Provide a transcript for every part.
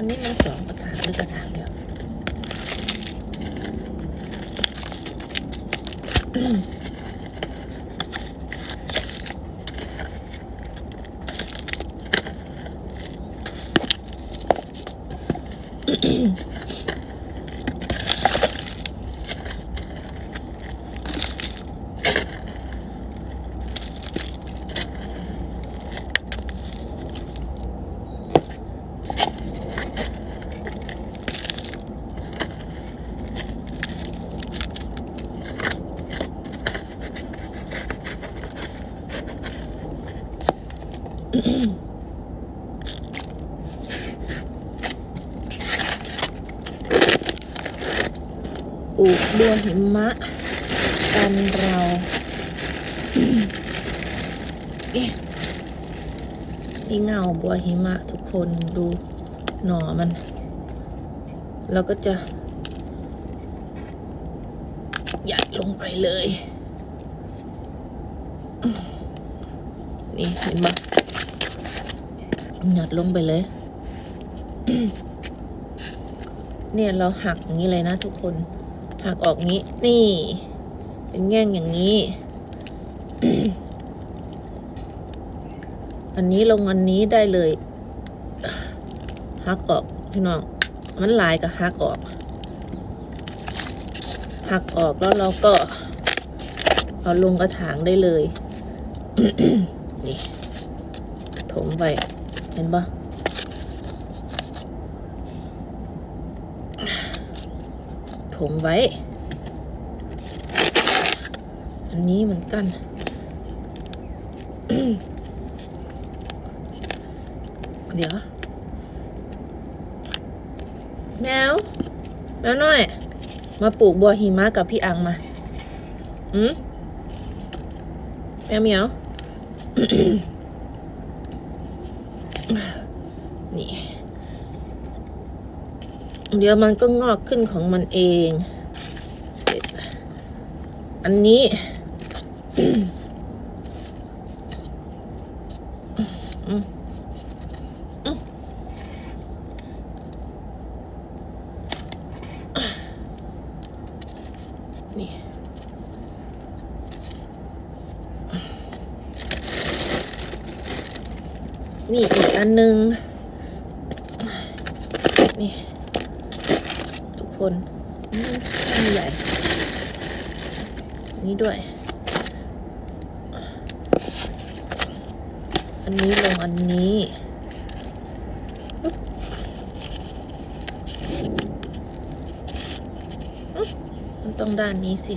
อันนี้มันสองกระถางหรือกระถางเดียวป ลูกบัวหิมะกันเราเอ๊ะนี่เงาบัวหิมะทุกคนดูหน่อมัน เราก็จะยัดลงไปเลย นี่เห็นปะยัดลงไปเลย เนี่ยเราหักอย่างนี้เลยนะทุกคน หักออกงี้ นี่ เป็นแง่งอย่างนี้ อันนี้ลงอันนี้ได้เลย หักออกพี่น้อง มันลายกับหักออก หักออกแล้วเราก็เอาลงกระถางได้เลย นี่ ถมไป ห็นปะถมไว้ อันนี้เหมือนกัน เดี๋ยว แมว แมวน้อย มาปลูกบัวหิมะกับพี่อังมา อืมแมวเหมียว นี่ เดี๋ยวมันก็งอกขึ้นของมันเอง เสร็จ อันนี้ นี่นี่อีกอันหนึ่ง นี่ ทุกคนนี่อันใหญ่ นี่ด้วย อันนี้ลงอันนี้มันต้องด้านนี้สิ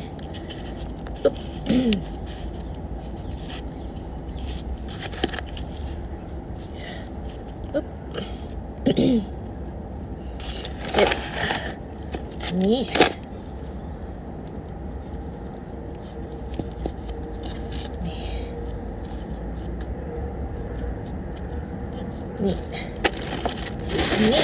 ปึ๊บปึ๊บ เสร็จ อั นี้ นี่อันนี้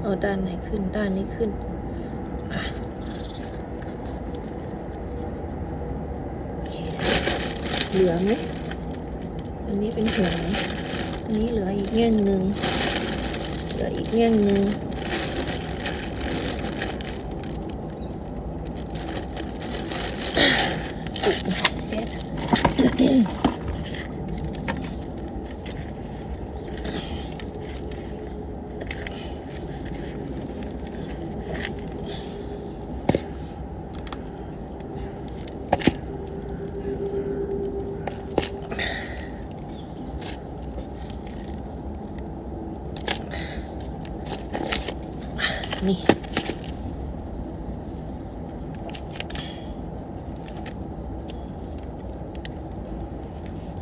เอาด้านไหนขึ้น ด้านนี้ขึ้นเหลือไหม อันนี้เป็นหัวอั นนี้เหลืออีกแง่งหนึ่งเหลืออีกแง่งหนึ่งเช็ด นี่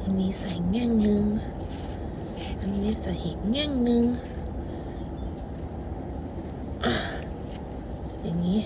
อันนี้ใส่แง่งหนึ่ง อันนี้ใส่อีกแง่งหนึ่งอะอย่างนี้